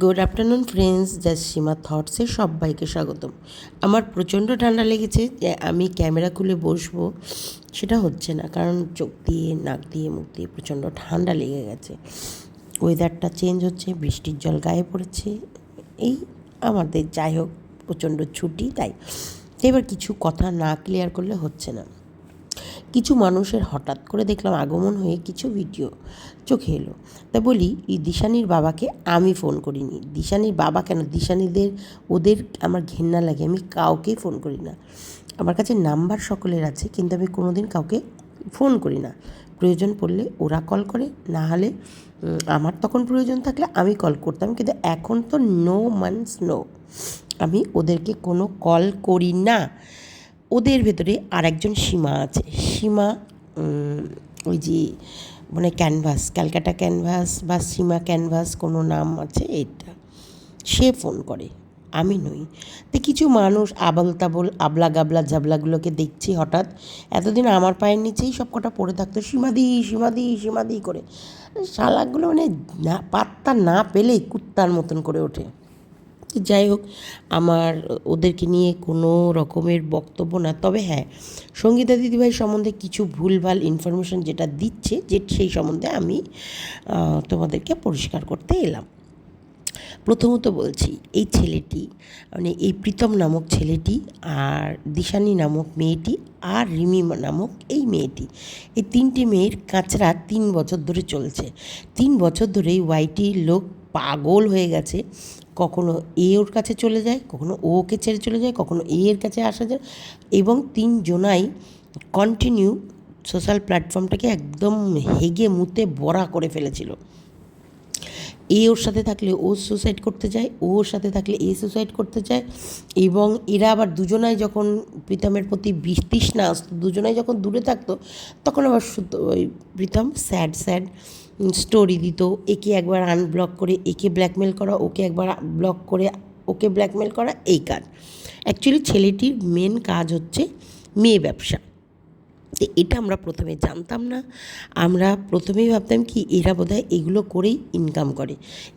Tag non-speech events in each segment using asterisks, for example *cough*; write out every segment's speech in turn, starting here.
Good afternoon friends just Seema থটসে সবাইকে স্বাগতম। আমার প্রচণ্ড ঠান্ডা লেগেছে, যে আমি ক্যামেরা খুলে বসবো, সেটা হচ্ছে না, কারণ চোখ দিয়ে, নাক দিয়ে, মুখ দিয়ে প্রচণ্ড ঠান্ডা লেগে গেছে। ওয়েদারটা চেঞ্জ হচ্ছে, বৃষ্টির জল গায়ে পড়েছে, এই আমাদের যাই হোক, প্রচণ্ড ছুটি, তাই। এবার কিছু কথা না ক্লিয়ার করলে হচ্ছে না। কিছু মানুষের হঠাৎ করে দেখলাম আগমন হয়ে কিছু ভিডিও চোখে এলো। তা বলি, এই দিশানির বাবাকে আমি ফোন করিনি। দিশানির বাবা কেন? দিশানিদের, ওদের আমার ঘেন্না লাগে, আমি কাউকেই ফোন করি না। আমার কাছে নাম্বার সকলের আছে, কিন্তু আমি কোনোদিন কাউকে ফোন করি না। প্রয়োজন পড়লে ওরা কল করে, না হলে আমার তখন প্রয়োজন থাকলে আমি কল করতাম, কিন্তু এখন তো নো মানস নো আমি ওদেরকে কোনো কল করি না। ওদের ভেতরে আর একজন সীমা আছে। সীমা ওই যে মানে ক্যানভাস ক্যালকাটা ক্যানভাস বা সীমা ক্যানভাস কোনো নাম আছে এটা সে ফোন করে, আমি নই। তো কিছু মানুষ আবল তাবল আবলা গাবলা জাবলাগুলোকে দেখছি হঠাৎ। এতদিন আমার পায়ের নিচেই সব কটা পড়ে থাকতো সীমাদি সীমাদি সীমাদি করে। শালাগুলো মানে না, পাত্তা না পেলেই কুত্তার মতন করে ওঠে। তো যাই হোক, আমার ওদেরকে নিয়ে কোনো রকমের বক্তব্য না। তবে হ্যাঁ সঙ্গীতা দিদিভাই সম্বন্ধে কিছু ভুলভাল ইনফরমেশন যেটা দিচ্ছে, যে সেই সম্বন্ধে আমি তোমাদেরকে পরিষ্কার করতে এলাম। প্রথমত বলছি, এই ছেলেটি মানে এই প্রীতম নামক ছেলেটি আর দিশানি নামক মেয়েটি আর রিমি নামক এই মেয়েটি, এই তিনটি মেয়ের কাঁচরা তিন বছর ধরে চলছে। তিন বছর ধরে ওয়াইটির লোক পাগল হয়ে গেছে। কখনো এ ওর কাছে চলে যায়, কখনো ও ওকে ছেড়ে চলে যায়, কখনো এ এর কাছে আসা যায় এবং তিনজনাই কন্টিনিউ সোশ্যাল প্ল্যাটফর্মটাকে একদম হেগে মুতে বড়া করে ফেলেছিল। এ ওর সাথে থাকলে ও সুসাইড করতে চায় ওর সাথে থাকলে এ সুসাইড করতে চায় এবং এরা আবার দুজনাই যখন প্রীতমের প্রতি বিতৃষ্ণা আসতো দুজনাই যখন দূরে থাকতো, তখন আবার ওই প্রীতম স্যাড স্যাড স্টোরি দিত, একে একবার আনব্লক করে, একে ব্ল্যাকমেল করা, ওকে একবার ব্লক করে, ওকে ব্ল্যাকমেল করা, এই কাজ। অ্যাকচুয়ালি ছেলেটির মেন কাজ হচ্ছে মেয়ে ব্যবসা। এটা আমরা প্রথমে জানতাম না, আমরা প্রথমেই ভাবতাম কি এরা বোধহয় এগুলো করেই ইনকাম করে।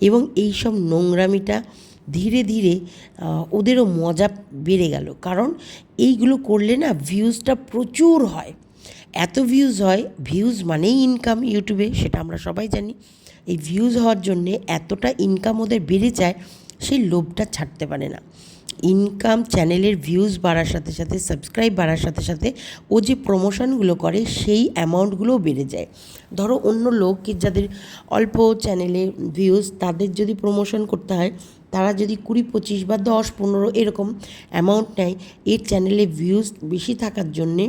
এবং এই সব নোংরামিটা ধীরে ধীরে ওদেরও মজা বেড়ে গেল। কারণ এইগুলো করলে না ভিউজটা প্রচুর হয়। এত ভিউজ হয় ভিউজ মানেই ইনকাম ইউটিউবে সেটা আমরা সবাই জানি। এই ভিউজ হওয়ার জন্যে এতটা ইনকাম ওদের বেড়ে যায়, সেই লোভটা ছাড়তে পারে না। ইনকাম চ্যানেলের ভিউজ বাড়ার সাথে সাথে সাবস্ক্রাইব বাড়ার সাথে সাথে, ও যে প্রমোশনগুলো করে, সেই অ্যামাউন্টগুলোও বেড়ে যায়। ধরো অন্য লোক যাদের অল্প চ্যানেলে ভিউজ তাদের যদি প্রমোশন করতে হয়, তারা যদি কুড়ি, পঁচিশ বা দশ, পনেরো এরকম অ্যামাউন্ট নেয় এর চ্যানেলে ভিউজ বেশি থাকার জন্যে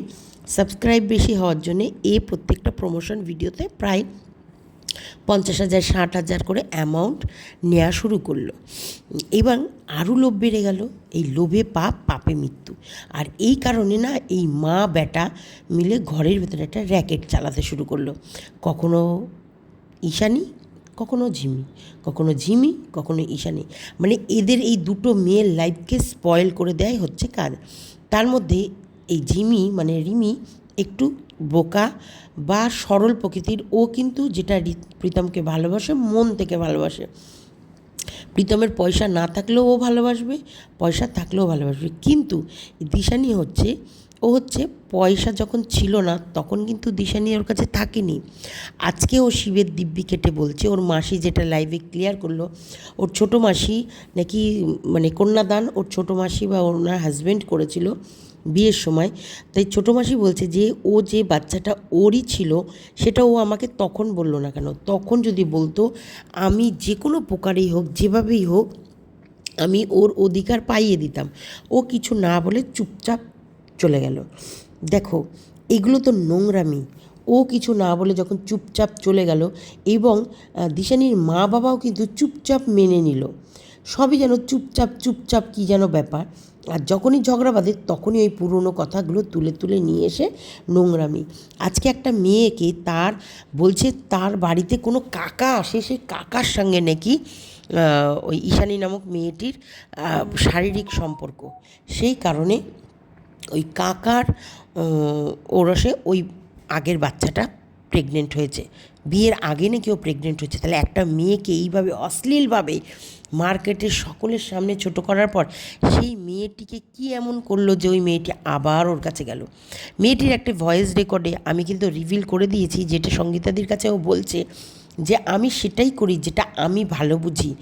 সাবস্ক্রাইব বেশি হওয়ার জন্যে এ প্রত্যেকটা প্রমোশন ভিডিওতে প্রায় পঞ্চাশ হাজার, ষাট হাজার করে অ্যামাউন্ট নেওয়া শুরু করল। এবার আরও লোভ বেড়ে গেল, এই লোভে পাপ, পাপে মৃত্যু। আর এই কারণে না, এই মা বেটা মিলে ঘরের ভেতরে একটা র্যাকেট চালাতে শুরু করল। কখনো ঈশানি, কখনো ঝিমি কখনো ঝিমি কখনো ঈশানি। মানে এদের এই দুটো মেয়ের লাইফকে স্পয়েল করে দেয় হচ্ছে কাজ। তার মধ্যে এই ঝিমি মানে রিমি একটু বোকা বা সরল প্রকৃতির। ও কিন্তু যেটা প্রীতমকে ভালোবাসে, মন থেকে ভালোবাসে। প্রীতমের পয়সা না থাকলেও ও ভালোবাসবে, পয়সা থাকলেও ভালোবাসবে। কিন্তু দিশানি হচ্ছে, ও হচ্ছে পয়সা যখন ছিল না, তখন কিন্তু দিশানি ওর কাছে থাকেনি। আজকে ও শিবের দিব্যি কেটে বলছে, ওর মাসি যেটা লাইভে ক্লিয়ার করল, ওর ছোটো মাসি নাকি মানে কন্যাদান, ওর ছোটো মাসি বা ওনার হাজব্যান্ড করেছিল। বিয়ের সময়। তাই ছোটো মাসি বলছে যে, ও যে বাচ্চাটা ওরই ছিল, সেটা ও আমাকে তখন বলল না কেন? তখন যদি বলতো, আমি যে কোনো প্রকারেই হোক, যেভাবেই হোক, আমি ওর অধিকার পাইয়ে দিতাম। ও কিছু না বলে চুপচাপ চলে গেল। দেখো, এগুলো তো নোংরামি। ও কিছু না বলে যখন চুপচাপ চলে গেল এবং দিশানির মা বাবাও কিন্তু চুপচাপ মেনে নিল। সবই যেন চুপচাপ চুপচাপ কী যেন ব্যাপার। আর যখনই ঝগড়া বাঁধে, তখনই ওই পুরনো কথাগুলো তুলে তুলে নিয়ে এসে নোংরামি। আজকে একটা মেয়েকে তার, বলছে তার বাড়িতে কোনো কাকা আসে, সেই কাকার সঙ্গে নাকি ওই ঈশানী নামক মেয়েটির শারীরিক সম্পর্ক। সেই কারণে ওই কাকার ওরসে ওই আগের বাচ্চাটা প্রেগনেন্ট হয়েছে। বিয়ের আগে নাকি ও প্রেগনেন্ট হয়েছে? তাহলে একটা মেয়েকে এইভাবে অশ্লীলভাবে মার্কেটের সকলের সামনে ছোট করার পর সেই মেয়েটিকে কি এমন করল যে ওই মেয়েটি আবার ওর কাছে গেল? মেয়েটির একটা ভয়েস রেকর্ডে আমি কিন্তু রিভিল করে দিয়েছি, যেটা সঙ্গীতাদির কাছে ও বলছে যে আমি সেটাই করি যেটা আমি ভালো বুঝি।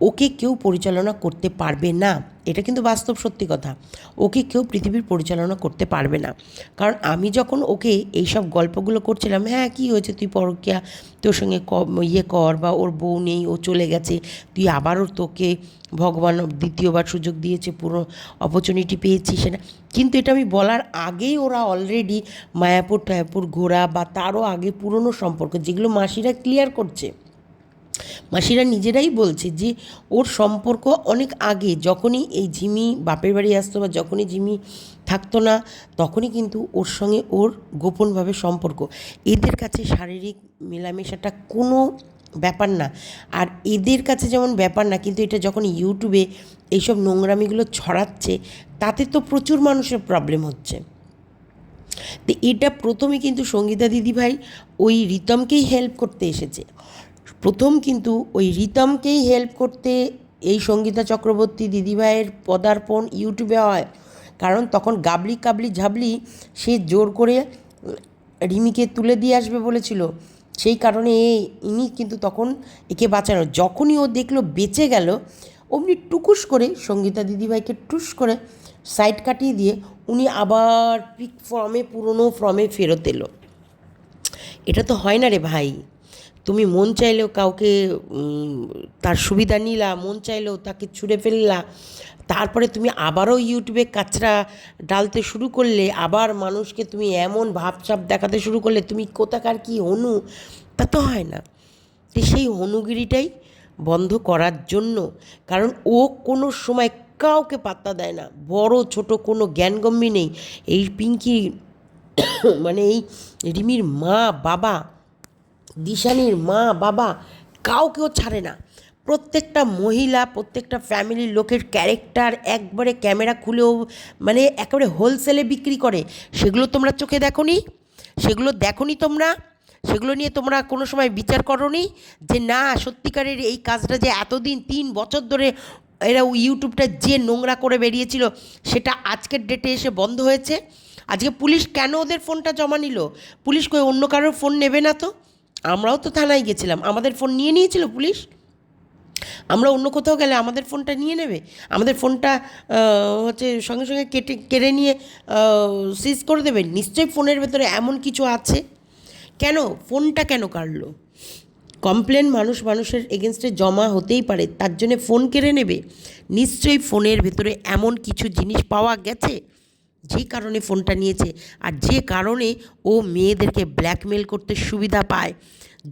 ওকে কেউ পরিচালনা করতে পারবে না। এটা কিন্তু বাস্তব সত্যি কথা। ওকে কেউ পৃথিবীর পরিচালনা করতে পারবে না। কারণ আমি যখন ওকে এইসব গল্পগুলো করছিলাম হ্যাঁ কী হয়েছে তুই পরকিয়া? তোর সঙ্গে ক ইয়ে কর বা ওর বউ নেই, ও চলে গেছে। তুই আবারও তোকে ভগবান দ্বিতীয়বার সুযোগ দিয়েছে, পুরো অপরচুনিটি পেয়েছি সেটা। কিন্তু এটা আমি বলার আগেই ওরা অলরেডি মায়াপুর, টায়াপুর ঘোরা বা তারও আগে পুরনো সম্পর্ক, যেগুলো মাসিরা ক্লিয়ার করছে। মাসিরা নিজেরাই বলছে যে, ওর সম্পর্ক অনেক আগে, যখনই এই ঝিমি বাপের বাড়ি আসতো বা যখনই ঝিমি থাকতো না, তখনই কিন্তু ওর সঙ্গে ওর গোপনভাবে সম্পর্ক। এদের কাছে শারীরিক মেলামেশাটা কোনো ব্যাপার না। আর এদের কাছে যেমন ব্যাপার না, কিন্তু এটা যখন ইউটিউবে এইসব নোংরামিগুলো ছড়াচ্ছে, তাতে তো প্রচুর মানুষের প্রবলেম হচ্ছে। তো এটা প্রথমে কিন্তু সঙ্গীতা দিদিভাই ওই রিতমকেই হেল্প করতে এসেছে। প্রথম কিন্তু ওই রিতমকেই হেল্প করতে এই সঙ্গীতা চক্রবর্তী দিদিভাইয়ের পদার্পণ ইউটিউবে হয়। কারণ তখন গাবলি কাবলি ঝাবলি সে জোর করে রিমিকে তুলে দিয়ে আসবে বলেছিল। সেই কারণে ইনি কিন্তু তখন একে বাঁচানো, যখনই ও দেখল বেঁচে গেল, অমনি টুকুস করে সঙ্গীতা দিদিভাইকে টুস করে সাইড কাটিয়ে দিয়ে উনি আবার পিক ফর্মে পুরনো ফর্মে ফেরত এলো। এটা তো হয় না রে ভাই। তুমি মন চাইলেও কাউকে তার সুবিধা নিলা, মন চাইলেও তাকে ছুঁড়ে ফেললা তারপরে তুমি আবারও ইউটিউবে কাচরা ডালতে শুরু করলে, আবার মানুষকে তুমি এমন ভাবসাব দেখাতে শুরু করলে, তুমি কোথাকার কি হনু তা তো হয় না। তো সেই হনুগিরিটাই বন্ধ করার জন্য। কারণ ও কোনো সময় কাউকে পাত্তা দেয় না। বড়, ছোট কোনো জ্ঞানগম্যী নেই। এই পিঙ্কি *coughs* মানে এই রিমির মা, বাবা, দিশানির মা, বাবা কাউকেও ছাড়ে না। প্রত্যেকটা মহিলা, প্রত্যেকটা ফ্যামিলির লোকের ক্যারেক্টার একবারে ক্যামেরা খুলেও মানে একেবারে হোলসেলে বিক্রি করে। সেগুলো তোমরা চোখে দেখোনি? সেগুলো দেখোনি তোমরা? সেগুলো নিয়ে তোমরা কোনো সময় বিচার করনি? যে না, সত্যিকারের এই কাজটা যে এতদিন, তিন বছর ধরে এরা ইউটিউবটা যে নোংরা করে বেরিয়েছিল, সেটা আজকের ডেটে এসে বন্ধ হয়েছে? আজকে পুলিশ কেন ওদের ফোনটা জমা নিল? পুলিশ কই অন্য কারোর ফোন নেবে না তো? আমরাও তো থানায় গেছিলাম। আমাদের ফোন নিয়ে নিয়েছিল পুলিশ? আমরা অন্য কোথাও গেলে আমাদের ফোনটা নিয়ে নেবে? আমাদের ফোনটা হচ্ছে সঙ্গে সঙ্গে কেটে, কেড়ে নিয়ে সিজ করে দেবে? নিশ্চয়ই ফোনের ভেতরে এমন কিছু আছে? কেন? ফোনটা কেন কাটলো? কমপ্লেন মানুষ মানুষের এগেনস্টে জমা হতেই পারে, তার জন্য ফোন কেড়ে নেবে? নিশ্চয়ই ফোনের ভেতরে এমন কিছু জিনিস পাওয়া গেছে? যে কারণে ফোনটা নিয়েছে, আর যে কারণে ও মেয়েদেরকে ব্ল্যাকমেল করতে সুবিধা পায়।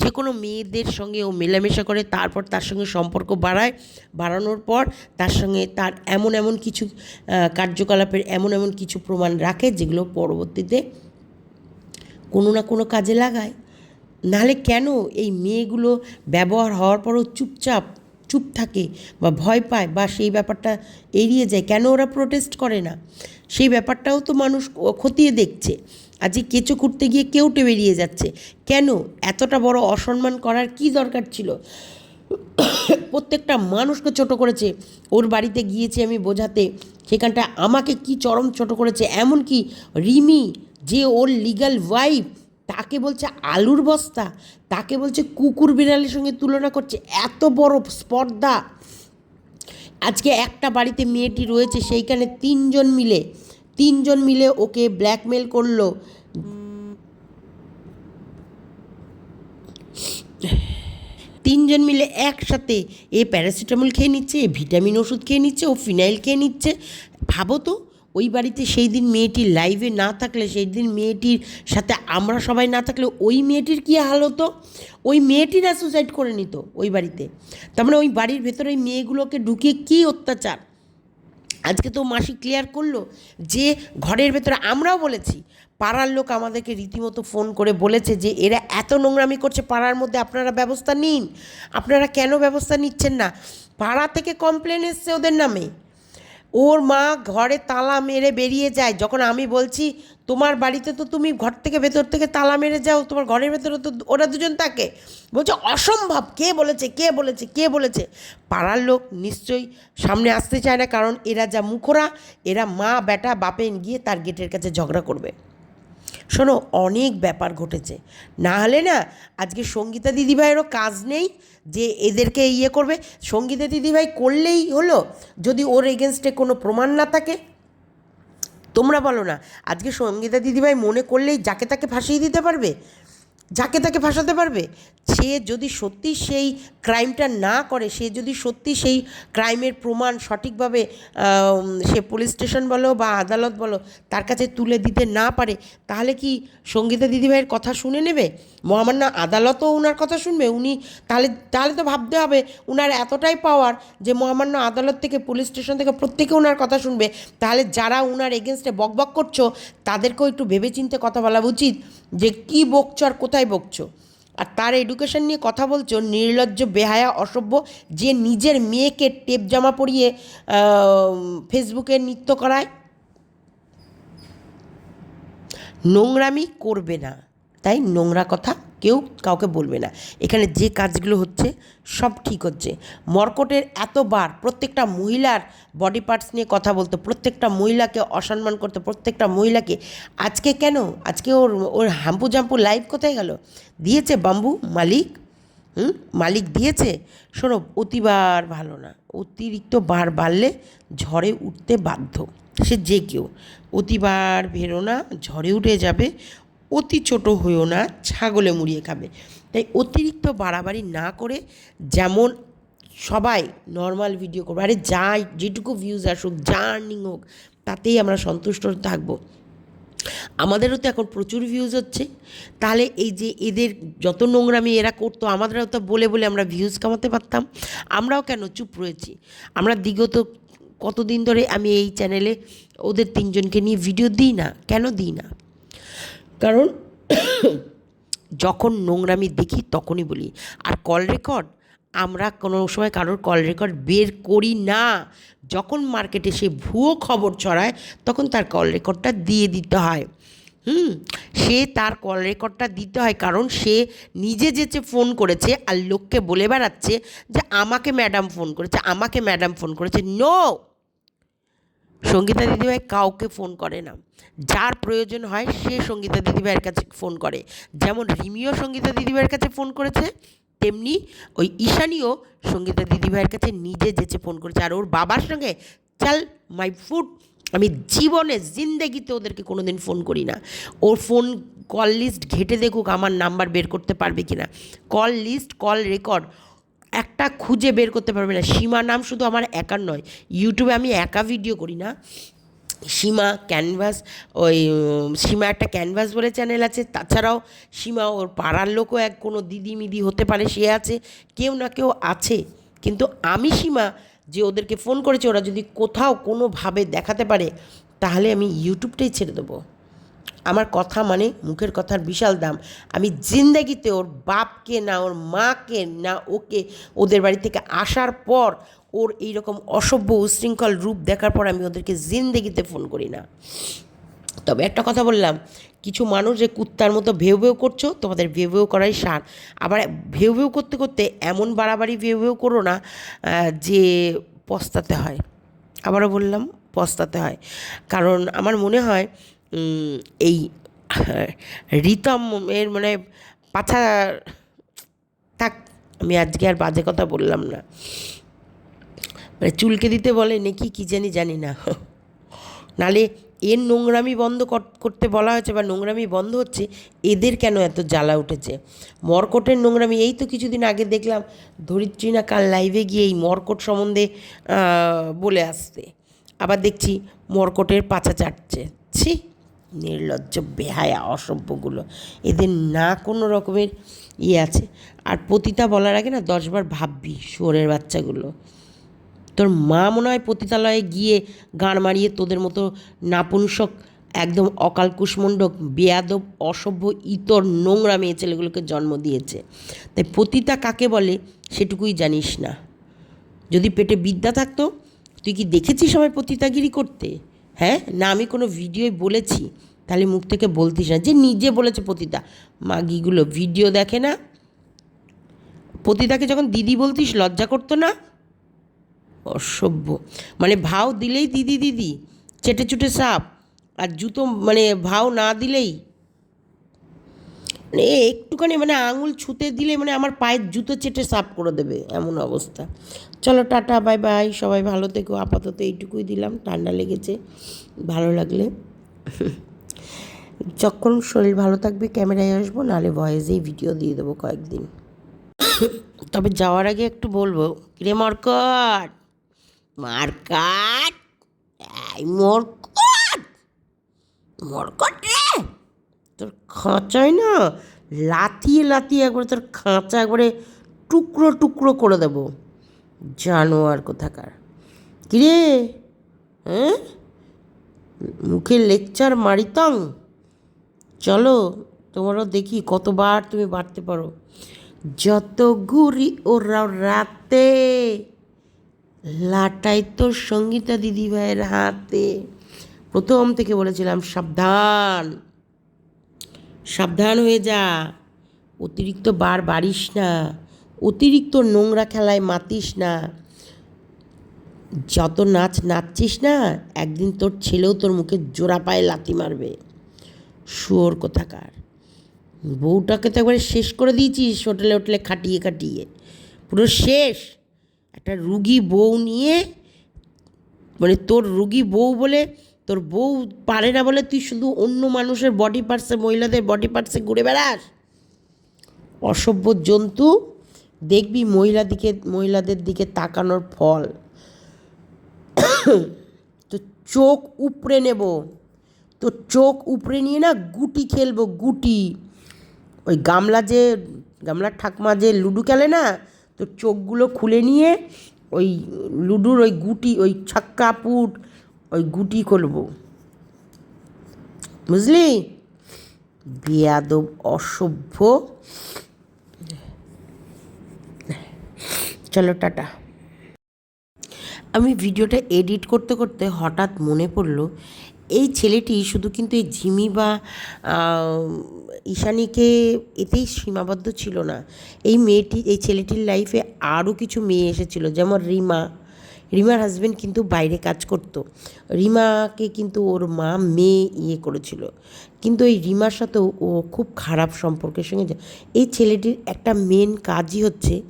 যে কোনো মেয়েদের সঙ্গে ও মেলামেশা করে, তারপর তার সঙ্গে সম্পর্ক বাড়ায়, বাড়ানোর পর তার সঙ্গে তার এমন এমন কিছু কার্যকলাপের এমন এমন কিছু প্রমাণ রাখে যেগুলো পরবর্তীতে কোনো না কোনো কাজে লাগায়। নাহলে কেন এই মেয়েগুলো ব্যবহার হওয়ার পরও চুপচাপ, চুপ থাকে বা ভয় পায় বা সেই ব্যাপারটা এড়িয়ে যায়? কেন ওরা প্রোটেস্ট করে না? সেই ব্যাপারটাও তো মানুষ খতিয়ে দেখছে। আজকে কেঁচো করতে গিয়ে কেউটে বেরিয়ে যাচ্ছে। কেন? এতটা বড় অসম্মান করার কি দরকার ছিল? প্রত্যেকটা মানুষকে ছোট করেছে। ওর বাড়িতে গিয়েছি আমি বোঝাতে। সেখানটা আমাকে কি চরম ছোট করেছে? এমনকি রিমি, যে ওর লিগ্যাল ওয়াইফ তাকে বলছে আলুর বস্তা, তাকে বলছে কুকুর বিড়ালের সঙ্গে তুলনা করছে। এত বড় স্পর্ধা। আজকে একটা বাড়িতে মেয়েটি রয়েছে, সেইখানে তিনজন মিলে তিনজন মিলে ওকে ব্ল্যাকমেল করল। তিনজন মিলে একসাথে এ প্যারাসিটামল খেয়ে নিচ্ছে, এ ভিটামিন ওষুধ খেয়ে নিচ্ছে, ও ফিনাইল খেয়ে নিচ্ছে। ভাবো তো, ওই বাড়িতে সেই দিন মেয়েটি লাইভে না থাকলে, সেই দিন মেয়েটির সাথে আমরা সবাই না থাকলে ওই মেয়েটির কী হাল হতো? ওই মেয়েটিরা সুসাইড করে নিত ওই বাড়িতে। তার মানে ওই বাড়ির ভেতরে ওই মেয়েগুলোকে ঢুকিয়ে কী অত্যাচার? আজকে তো মাসি ক্লিয়ার করল যে ঘরের ভেতরে আমরাও বলেছি, পাড়ার লোক আমাদেরকে রীতিমতো ফোন করে বলেছে যে এরা এত নোংরামি করছে, পাড়ার মধ্যে আপনারা ব্যবস্থা নিন। আপনারা কেন ব্যবস্থা নিচ্ছেন না? পাড়া থেকে কমপ্লেন এসছে ওদের নামে। ওর মা ঘরে তালা মেরে বেরিয়ে যায়। যখন আমি বলছি, তোমার বাড়িতে তো তুমি ঘর থেকে ভেতর থেকে তালা মেরে যাও, তোমার ঘরের ভেতরে তো ওরা দুজন থাকে। বলছে, অসম্ভব। কে বলেছে কে বলেছে কে বলেছে? পাড়ার লোক নিশ্চয়ই সামনে আসতে চায় না, কারণ এরা যা মুখরা, এরা মা, বেটা, বাপেন গিয়ে তার গেটের কাছে ঝগড়া করবে। শোনো, অনেক ব্যাপার ঘটেছে। না হলে না, আজকে সঙ্গীতা দিদিভাইয়েরও কাজ নেই যে এদেরকে ইয়ে করবে। সঙ্গীতা দিদিভাই করলেই হলো, যদি ওর এগেনস্টে কোনো প্রমাণ না থাকে। তোমরা বলো না, আজকে সঙ্গীতা দিদিভাই মনে করলেই যাকে তাকে ফাঁসিয়ে দিতে পারবে? যাকে তাকে ফাঁসাতে পারবে? সে যদি সত্যি সেই ক্রাইমটা না করে, সে যদি সত্যি সেই ক্রাইমের প্রমাণ সঠিকভাবে সে পুলিশ স্টেশন বলো বা আদালত বলো, তার কাছে তুলে দিতে না পারে, তাহলে কি সঙ্গীতা দিদিভাইয়ের কথা শুনে নেবে? মহামান্য আদালতও ওনার কথা শুনবে, উনি তাহলে তাহলে তো ভাবতে হবে উনার এতটাই পাওয়ার যে মহামান্য আদালত থেকে, পুলিশ স্টেশন থেকে প্রত্যেকে ওনার কথা শুনবে। তাহলে যারা ওনার এগেনস্টে বকবক করছ, তাদেরকেও একটু ভেবেচিন্তে কথা বলা উচিত। যে কি বকছো আর কোথায় বকছো? আর তার এডুকেশন নিয়ে কথা বলছো, নির্লজ্জ, বেহায়া, অসভ্য, যে নিজের মেয়েকে টেপ জামা পরিয়ে ফেসবুকে নৃত্য করায়? নোংরামি করবে না। তাই নোংরা কথা কেউ কাউকে বলবে না। এখানে যে কাজগুলো হচ্ছে, সব ঠিক হচ্ছে। মর্কটের এতবার প্রত্যেকটা মহিলার বডি পার্টস নিয়ে কথা বলতো, প্রত্যেকটা মহিলাকে অসম্মান করতো, প্রত্যেকটা মহিলাকে, আজকে কেন? আজকে ওর ওর হাম্পু জাম্পু লাইভ কোথায় গেল? দিয়েছে বাম্বু মালিক? হুম? মালিক দিয়েছে? শোনো অতিবার ভালো না। অতিরিক্ত বার বাড়লে ঝড়ে উঠতে বাধ্য। সে যে কেউ। অতিবার ভেরো না, ঝড়ে উঠে যাবে। অতি ছোট হয়েও না, ছাগলে মুড়িয়ে খাবে। তাই অতিরিক্ত বাড়াবাড়ি না করে যেমন সবাই নর্মাল ভিডিও করব, আরে যা যেটুকু ভিউজ আসুক, যা আর্নিং হোক, তাতেই আমরা সন্তুষ্ট থাকব। আমাদেরও তো এখন প্রচুর ভিউজ হচ্ছে। তাহলে এই যে এদের যত নোংরামি এরা করতো, আমাদেরও তো বলে বলে আমরা ভিউজ কামাতে পারতাম। আমরাও কেন চুপ রয়েছি? আমরা বিগত কতদিন ধরে আমি এই চ্যানেলে ওদের তিনজনকে নিয়ে ভিডিও দিই না? কেন দিই না? কারণ যখন নোংরামি দেখি তখনই বলি, আর কল রেকর্ড আমরা কোনো সময় কারোর কল রেকর্ড বের করি না। যখন মার্কেটে সে ভুয়ো খবর ছড়ায়, তখন তার কল রেকর্ডটা দিয়ে দিতে হয়। হুম, সে তার কল রেকর্ডটা দিতে হয় কারণ সে নিজে যেচে ফোন করেছে আর লোককে বলে বেড়াচ্ছে যে, আমাকে ম্যাডাম ফোন করেছে, আমাকে ম্যাডাম ফোন করেছে। নো সঙ্গীতা দিদিভাই কাউকে ফোন করে না। যার প্রয়োজন হয় সে সঙ্গীতা দিদিভাইয়ের কাছে ফোন করে। যেমন রিমিও সঙ্গীতা দিদিভাইয়ের কাছে ফোন করেছে, তেমনি ওই ঈশানীও সঙ্গীতা দিদিভাইয়ের কাছে নিজে যেচে ফোন করেছে। আর ওর বাবার সঙ্গে চাল মাই ফুড আমি জীবনে, জিন্দেগিতে ওদেরকে কোনো দিন ফোন করি না। ওর ফোন কল লিস্ট ঘেটে দেখুক আমার নাম্বার বের করতে পারবে কি না কল লিস্ট, কল রেকর্ড একটা খুঁজে বের করতে পারবে না। সীমা নাম শুধু আমার একার নয় ইউটিউবে আমি একা ভিডিও করি না। সীমা ক্যানভাস ওই, সীমা একটা ক্যানভাস বলে চ্যানেল আছে। তাছাড়াও সীমা ওর পাড়ার লোকও এক, কোনো দিদি মিদি হতে পারে, সে আছে, কেউ না কেউ আছে। কিন্তু আমি সীমা যে ওদেরকে ফোন করেছে, ওরা যদি কোথাও কোনোভাবে দেখাতে পারে, তাহলে আমি ইউটিউবটাই ছেড়ে দেবো। আমার কথা মানে মুখের কথার বিশাল দাম। আমি জিন্দাগিতে ওর বাপকে না, ওর মাকে না, ওকে ওদের বাড়ি থেকে আসার পর ওর এইরকম অসভ্য উশৃঙ্খল রূপ দেখার পর আমি ওদেরকে জিন্দেগিতে ফোন করি না। তবে একটা কথা বললাম, কিছু মানুষ যে কুত্তার মতো ভেউ ভেউ করছ, তোমাদের ভেউ ভেউ করাই সার। আবার ভেউ ভেউ করতে করতে এমন বাড়াবাড়ি ভেউ ভেউ করো না যে পস্তাতে হয়। আবারও বললাম, পস্তাতে হয়। কারণ আমার মনে হয় এই রিতম এর মানে পাছা থাক, আমি আজকে আর বাজে কথা বললাম না। মানে চুলকে দিতে বলে নাকি কি জানি জানি না। নালে এর নোংরামি বন্ধ কর- করতে বলা হয়েছে বা নোংরামি বন্ধ হচ্ছে, এদের কেন এত জ্বালা উঠেছে? মর্কটের নোংরামি, এই তো কিছুদিন আগে দেখলাম ধরিত্রী না কাল লাইভে গিয়ে এই মর্কট সম্বন্ধে বলে আসতে আবার দেখছি মর্কটের পাছা চাটছে। ছি! নির্লজ্জ, বেহায়া, অসভ্যগুলো। এদের না কোনো রকমের ইয়ে আছে। আর পতিতা বলার আগে না দশবার ভাববি শুয়োরের বাচ্চাগুলো। তোর মা মনে হয় পতিতালয়ে গিয়ে গান মারিয়ে তোদের মতো নাপুংসক, একদম অকাল কুষ্মণ্ডক, বেয়াদব, অসভ্য, ইতর, নোংরা মেয়ে ছেলেগুলোকে জন্ম দিয়েছে। তাই পতিতা কাকে বলে সেটুকুই জানিস না। যদি পেটে বিদ্যা থাকতো, তুই কি দেখেছিস আমার পতিতাগিরি করতে? হ্যাঁ? না, আমি কোনো ভিডিওই বলেছি। তাহলে মুখ থেকে বলতিস না। যে নিজে বলেছে পতিতা। মাগিগুলো ভিডিও দেখে না? পতিতাকে যখন দিদি বলতিস, লজ্জা করতো না? অসভ্য। মানে ভাও দিলেই দিদি দিদি, চেটে চুটে সাপ। আর জুতো মানে ভাও না দিলেই মানে একটুখানি মানে আঙুল ছুতে দিলে মানে আমার পায়ের জুতো চেটে সাফ করে দেবে, এমন অবস্থা। চলো টাটা, বাই বাই, সবাই ভালো থেকো, আপাতত এইটুকুই দিলাম, ঠান্ডা লেগেছে, ভালো লাগলে। যখন শরীর ভালো থাকবে, ক্যামেরায় আসব নাহলে ভয়েসেই ভিডিও দিয়ে দেবো কয়েকদিন। তবে যাওয়ার আগে একটু বলব রে মরকট? মারকাট? মরকট! মরকট তোর খাঁচায় না লাথিয়ে লাথিয়ে একবারে তোর খাঁচা একবারে টুকরো টুকরো করে দেবো। জানোয়ার কোথাকার। কিরে? হ্যাঁ? মুখে লেকচার মারিতাম। চলো তোমারও দেখি কতবার তুমি বাড়তে পারো। যত ঘুরি ওরা রাতে, লাটাই তো সঙ্গীতা দিদিভাইয়ের হাতে। প্রথম থেকে বলেছিলাম, সাবধান। সাবধান হয়ে যা। অতিরিক্ত বার বাড়িস না। অতিরিক্ত নোংরা খেলায় মাতিস না। যত নাচ নাচছিস না, একদিন তোর ছেলেও তোর মুখে জোড়া পায়ে লাথি মারবে। শুয়োর কোথাকার। বউটাকে তো একবারে শেষ করে দিয়েছিস হোটেলে হোটেলে খাটিয়ে খাটিয়ে। পুরো শেষ। একটা রুগী বউ নিয়ে মানে তোর রুগী বউ বলে তোর বউ পারে না বলে তুই শুধু অন্য মানুষের বডি পার্টসে মহিলাদের বডি পার্টসে ঘুরে বেড়াস? অসভ্য জন্তু দেখবি মহিলা দিকে, মহিলাদের দিকে তাকানোর ফল। *coughs* তো চোখ উপড়ে নেব। তো চোখ উপড়ে নিয়ে না গুটি খেলব, গুটি। ওই গামলা যে, গামলার ঠাকমা যে লুডো খেলে না তো চোখগুলো খুলে নিয়ে ওই লুডুর ওই গুটি, ওই ছাক্কা পুট ওই গুটি করব। বুঝলি? বেয়াদব, অসভ্য। চলো, টাটা। আমি ভিডিওটা এডিট করতে করতে হঠাৎ মনে পড়ল, এই ছেলেটি শুধু কিন্তু এই ঝিমি বা ঈশানীকে এতেই সীমাবদ্ধ ছিল না। এই মেয়েটি, এই ছেলেটির লাইফে আরও কিছু মেয়ে এসেছিল, যেমন রিমা। রিমার হাজব্যান্ড কিন্তু বাইরে কাজ করতো। রিমাকে কিন্তু ওর মা, মেয়ে ইয়ে করেছিল। কিন্তু এই রিমার সাথেও ও খুব খারাপ সম্পর্কের সঙ্গে এই ছেলেটির একটা মেন কাজই হচ্ছে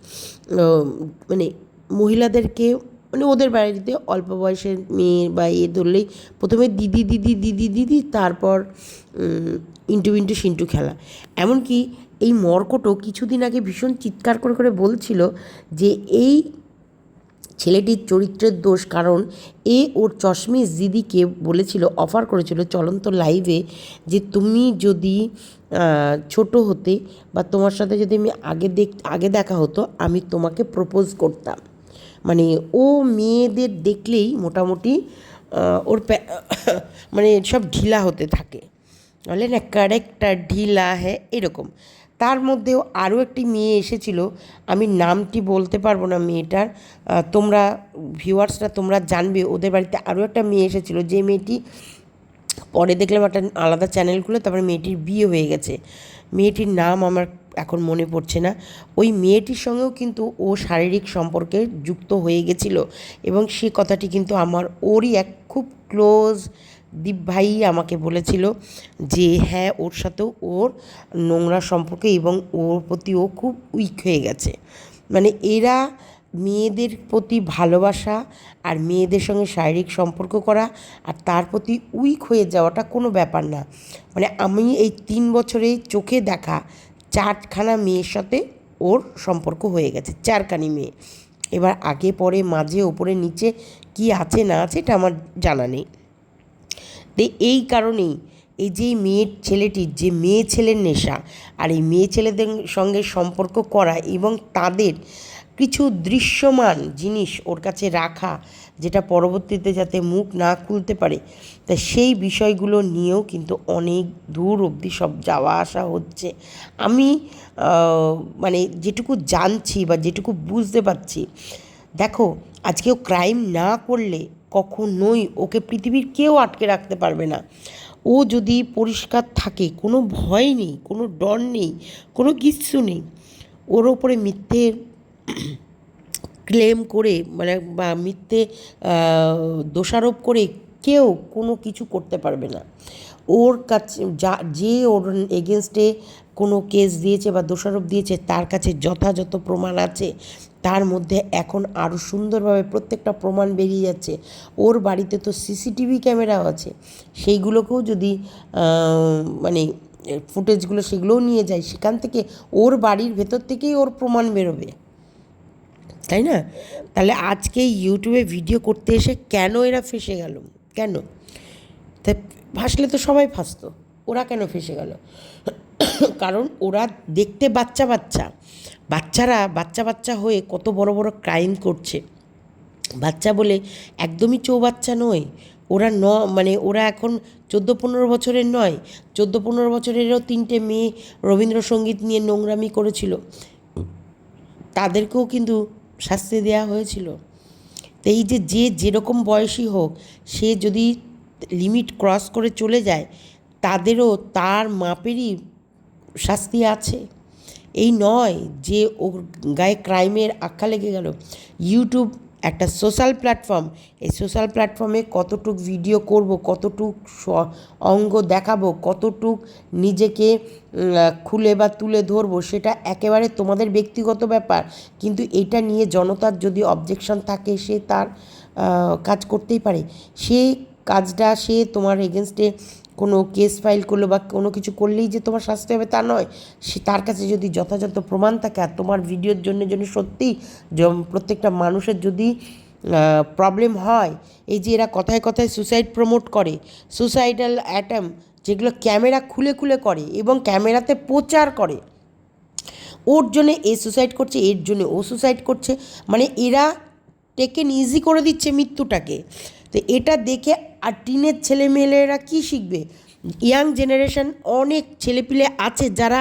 মানে মহিলাদেরকে মানে ওদের বাড়িতে অল্প বয়সের মেয়ে বা ইয়ে ধরলেই প্রথমে দিদি দিদি দিদি দিদি, তারপর ইন্টু ইন্টু সিন্টু খেলা। এমনকি এই মর্কটও কিছুদিন আগে ভীষণ চিৎকার করে করে বলছিল যে এই ছেলেটির চরিত্রের দোষ কারণ এ ওর চশমিস দিদিকে বলেছিল অফার করেছিল চলন্ত লাইভে যে তুমি যদি ছোট হতে বা তোমার সাথে যদি আমি আগে দেখ, আগে দেখা হতো, আমি তোমাকে প্রপোজ করতাম। মানে ও মেয়েদের দেখলেই মোটামুটি ওর *coughs* মানে সব ঢিলা হতে থাকে। বলে না ক্যারেক্টার ঢিলা হ্যাঁ এরকম। তার মধ্যেও আরও একটি মেয়ে এসেছিল। আমি নামটি বলতে পারব না মেয়েটার। তোমরা ভিউয়ার্সরা তোমরা জানবে, ওদের বাড়িতে আরও একটা মেয়ে এসেছিল। যে মেয়েটি পরে দেখলাম একটা আলাদা চ্যানেল খুলে, তারপরে মেয়েটির বিয়ে হয়ে গেছে। মেয়েটির নাম আমার এখন মনে পড়ছে না। ওই মেয়েটির সঙ্গেও কিন্তু ও শারীরিক সম্পর্কে যুক্ত হয়ে গেছিল এবং সে কথাটি কিন্তু আমার ওরই এক খুব ক্লোজ দীপ ভাই আমাকে বলেছিল যে হ্যাঁ ওর সাথেও ওর নোংরা সম্পর্কে এবং ওর প্রতি ও খুব উইক হয়ে গেছে। মানে এরা মেয়েদের প্রতি ভালোবাসা আর মেয়েদের সঙ্গে শারীরিক সম্পর্ক করা আর তার প্রতি উইক হয়ে যাওয়াটা কোনো ব্যাপার না। মানে আমি এই তিন বছরে চোখে দেখা চারখানা মেয়ের সাথে ওর সম্পর্ক হয়ে গেছে, চারখানি মেয়ে। এবার আগে পরে, মাঝে, ওপরে, নিচে কি আছে না আছে এটা আমার জানা নেই। এই কারণেই এই যে মেয়ে ছেলেটির যে মেয়ে ছেলের নেশা আর এই মেয়ে ছেলেদের সঙ্গে সম্পর্ক করা এবং তাদের কিছু দৃশ্যমান জিনিস ওর কাছে রাখা যেটা পরবর্তীতে যাতে মুখ না খুলতে পারে, তা সেই বিষয়গুলো নিয়েও কিন্তু অনেক দূর অবধি সব যাওয়া আসা হচ্ছে। আমি মানে যেটুকু জানছি বা যেটুকু বুঝতে পারছি, দেখো আজকেও ক্রাইম না করলে কখনোই ওকে পৃথিবীর কেউ আটকে রাখতে পারবে না। ও যদি পরিষ্কার থাকে, কোনো ভয় নেই, কোনো ডর নেই, কোনো কিচ্ছু নেই, ওর ওপরে মিথ্যে ক্লেম করে মানে বা মিথ্যে দোষারোপ করে কেউ কোনো কিছু করতে পারবে না। ওর কাছে, যা, যে ওর এগেনস্টে কোনো কেস দিয়েছে বা দোষারোপ দিয়েছে, তার কাছে যথাযথ প্রমাণ আছে। তার মধ্যে এখন আরও সুন্দরভাবে প্রত্যেকটা প্রমাণ বেরিয়ে যাচ্ছে। ওর বাড়িতে তো সিসিটিভি ক্যামেরাও আছে। সেইগুলোকেও যদি মানে ফুটেজগুলো সেগুলোও নিয়ে যায়, সেখান থেকে ওর বাড়ির ভেতর থেকেই ওর প্রমাণ বেরোবে। তাই না? তাহলে আজকে ইউটিউবে ভিডিও করতে এসে কেন এরা ফেসে গেল? কেন? তা ফাঁসলে তো সবাই ফাঁসতো। ওরা কেন ফেসে গেল? কারণ ওরা দেখতে বাচ্চা বাচ্চা। বাচ্চারা, বাচ্চা বাচ্চা হয়ে কত বড় বড় ক্রাইম করছে। বাচ্চা বলে একদমই চৌবাচ্চা নয়। ওরা ন মানে ওরা এখন চোদ্দ পনেরো বছরের নয়। চোদ্দ পনেরো বছরেরও তিনটে মেয়ে রবীন্দ্রসঙ্গীত নিয়ে নোংরামি করেছিল। তাদেরকেও কিন্তু শাস্তি দেওয়া হয়েছিল। তো এই যে যে যেরকম বয়সী হোক, সে যদি লিমিট ক্রস করে চলে যায়, তাদেরও তার মাপেরই শাস্তি আছে। এই নয় যে ওর গায়ে ক্রাইমের আখ্যা লেগে গেল। ইউটিউব একটা সোশ্যাল প্ল্যাটফর্ম এই সোশ্যাল প্ল্যাটফর্মে কতটুক ভিডিও করব, কতটুক অঙ্গ দেখাবো, কতটুক নিজেকে খুলে বা তুলে ধরবো, সেটা একেবারে তোমাদের ব্যক্তিগত ব্যাপার। কিন্তু এটা নিয়ে জনতার যদি অবজেকশন থাকে, সে তার কাজ করতেই পারে। সে কাজটা সে তোমার এগেনস্টে কোনো কেস ফাইল করল বা কোনো কিছু করলেই যে তোমার শাস্তি হবে তা নয়। সে তার কাছে যদি যথাযথ প্রমাণ থাকে আর তোমার ভিডিওর জন্য যদি সত্যিই জ- প্রত্যেকটা মানুষের যদি প্রবলেম হয়, এই যে এরা কথায় কথায় সুসাইড প্রমোট করে সুসাইডাল অ্যাটাম যেগুলো ক্যামেরা খুলে খুলে করে এবং ক্যামেরাতে প্রচার করে, ওর জন্য এ সুসাইড করছে, এর জন্য ও সুসাইড করছে মানে এরা টেকেন ইজি করে দিচ্ছে মৃত্যুটাকে। তো এটা দেখে আর টিনের ছেলেমেয়েরা কী শিখবে? ইয়াং জেনারেশন অনেক ছেলেপিলে আছে যারা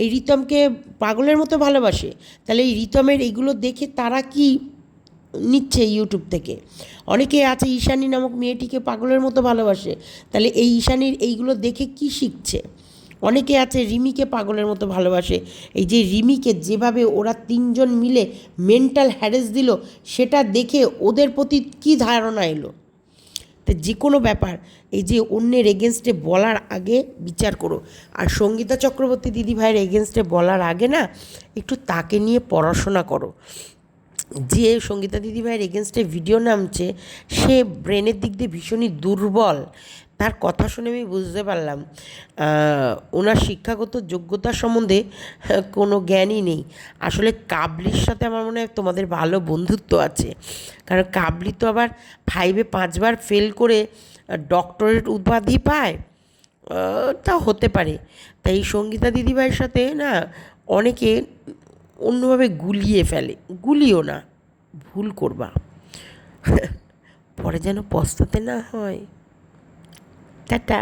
এই রিতমকে পাগলের মতো ভালোবাসে। তাহলে এই রিতমের এইগুলো দেখে তারা কি নিচ্ছে ইউটিউব থেকে? অনেকে আছে ঈশানী নামক মেয়েটিকে পাগলের মতো ভালোবাসে। তাহলে এই ঈশানীর এইগুলো দেখে কি শিখছে? অনেকে আছে রিমিকে পাগলের মতো ভালোবাসে। এই যে রিমিকে যেভাবে ওরা তিনজন মিলে মেন্টাল হ্যারেস দিল, সেটা দেখে ওদের প্রতি কী ধারণা এলো? তো যে কোনো ব্যাপার, এই যে অন্যের এগেনস্টে বলার আগে বিচার করো। আর সঙ্গীতা চক্রবর্তী দিদি ভাইয়ের এগেনস্টে বলার আগে না, একটু তাকে নিয়ে পড়াশোনা করো। যে সঙ্গীতা দিদিভাইয়ের এগেনস্টে ভিডিও নামছে, সে ব্রেনের দিক দিয়ে ভীষণই দুর্বল। তার কথা শুনে আমি বুঝতে পারলাম ওনার শিক্ষাগত যোগ্যতা সম্বন্ধে আহ, কোনো জ্ঞানই নেই। আসলে কাবলির সাথে আমার মনে হয় তোমাদের ভালো বন্ধুত্ব আছে। কারণ কাবলি তো আবার ফাইভে পাঁচবার ফেল করে ডক্টরেট উপাধি পায় তা হতে পারে। তাই এই সঙ্গীতা দিদিভাইয়ের সাথে না অনেকে অন্যভাবে গুলিয়ে ফেলে। গুলিও না ভুল করবা। *laughs* পরে যেন পস্তাতে না হয়। টাটা